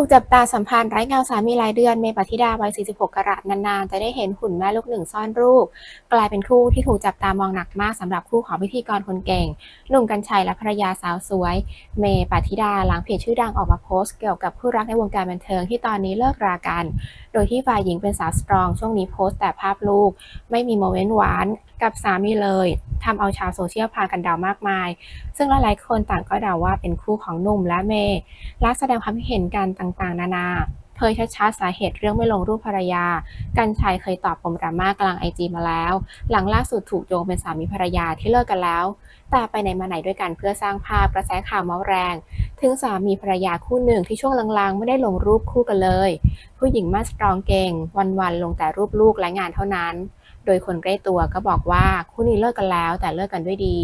ถูกจับตาสัมพันธ์ไร้เงาสามีรายเดือนเมปฏิดาวัย 46 กรัตนานๆ จะได้เห็นหุ่นแม่ลูกหนึ่งซ่อนรูป กลายเป็นคู่ที่ถูกจับตามองหนักมากสำหรับคู่ของพิธีกรคนเก่งหนุ่มกัญชัยและภรรยาสาวสวย เมปฏิดาหลังเพจชื่อดังออกมาโพสต์เกี่ยวกับคู่รักในวงการบันเทิงที่ตอนนี้เลิกรากัน โดยที่ฝ่ายหญิงเป็นสาวสตรอง ช่วงนี้โพสต์แต่ภาพลูก ไม่มีโมเมนต์หวานกับสามีเลย ทำเอาชาวโซเชียลพากันเดามากมาย ซึ่งหลายๆคนต่างก็เดาว่าเป็นคู่ของหนุ่มและเมย์และแสดงความคิดเห็นกันต่างๆ นานา เผยชัดๆสาเหตุเรื่องไม่ลงรูปภรรยา กันชัยเคยตอบปมดราม่ากลางไอจีมาแล้ว หลังล่าสุดถูกโยงเป็นสามีภรรยาที่เลิกกันแล้ว แต่ไปไหนมาไหนด้วยกันเพื่อสร้างภาพกระแสข่าวเมาแรง ถึงสามีภรรยาคู่หนึ่งที่ช่วงลางๆ ไม่ได้ลงรูปคู่กันเลย ผู้หญิงมาสตรองเก่ง วันๆลงแต่รูปลูกและงานเท่านั้น โดยคนใกล้ตัวก็บอกว่าคู่นี้เลิกกันแล้วแต่เลิกกันด้วยดี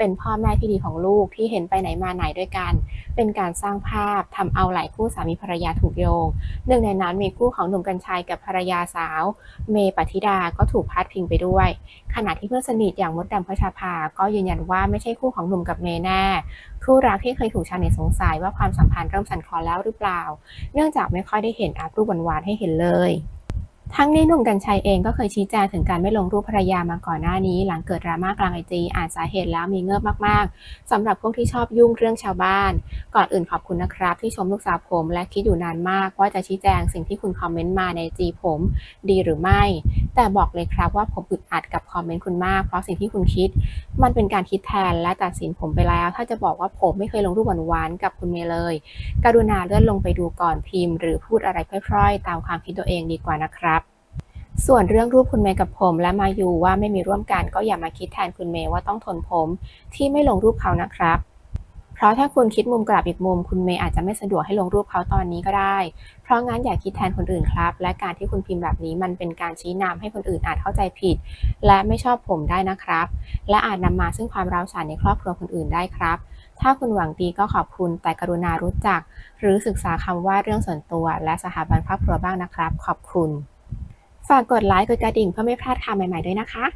เป็นพ่อแม่ที่ดีของลูกที่เห็นไปไหนมาไหนด้วยกัน เป็นการสร้างภาพทำเอาหลายคู่สามีภรรยาถูกโยง หนึ่งในนั้นมีคู่ของหนุ่มกัญชัยกับภรรยาสาว เมย์ปฏิดาก็ถูกพาดพิงไปด้วย ขณะที่เพื่อนสนิทอย่างมดดำพชาภาก็ยืนยันว่าไม่ใช่คู่ของหนุ่มกับเมย์แน่คู่รักที่เคยถูกชาวเน็ตสงสัยว่าความสัมพันธ์เริ่มสั่นคลอนแล้วหรือเปล่า เนื่องจากไม่ค่อยได้เห็นอัพรูปหวานๆให้เห็นเลย ทั้งนี้หนุ่มกัญชัยเองก็เคยชี้แจงถึงการไม่ลงรูปภรรยามาก่อนหน้านี้ หลังเกิดดราม่ากลางไอจีอ่านสาเหตุแล้วมีเงิบมากๆสำหรับพวกที่ชอบยุ่งเรื่องชาวบ้าน ก่อนอื่นขอบคุณนะครับ ที่ชมลูกสาวผมและคิดอยู่นานมาก ว่าจะชี้แจงสิ่งที่คุณคอมเมนต์มาในจีผม ดีหรือไม่ แต่บอกเลยครับว่าผมอึดอัดกับคอมเมนต์คุณมาก เพราะสิ่งที่คุณคิด มันเป็นการคิดแทนและตัดสินผมไปแล้ว ถ้าจะบอกว่าผมไม่เคยลงรูปหวานๆกับคุณเมย์เลย กรุณาเลื่อนลงไปดูก่อนพิมพ์ หรือพูดอะไรพร่อยๆ ตามความคิดตัวเองดีกว่านะครับส่วนเรื่องรูปคุณเมย์กับผมและมายูว่าไม่มีร่วมกันก็อย่ามาคิดแทนคุณเมย์ว่าต้องทนผม ที่ไม่ลงรูปเขานะครับ เพราะถ้าคุณคิดมุมกลับอีกมุม คุณเมย์อาจจะไม่สะดวกให้ลงรูปเขาตอนนี้ก็ได้ เพราะงั้นอย่าคิดแทนคนอื่นครับ และการที่คุณพิมพ์แบบนี้มันเป็นการชี้นำให้คนอื่นอาจเข้าใจผิด และไม่ชอบผมได้นะครับ และอาจนำมาซึ่งความร้าวฉานในครอบครัวคนอื่นได้ครับ ถ้าคุณหวังดีก็ขอบคุณแต่กรุณารู้จัก หรือศึกษาคำว่าเรื่องส่วนตัว และสถาบันครอบครัวบ้างนะครับ ขอบคุณ ฝากกดไลค์กดกระดิ่งเพื่อไม่พลาดข่าวใหม่ๆด้วยนะคะ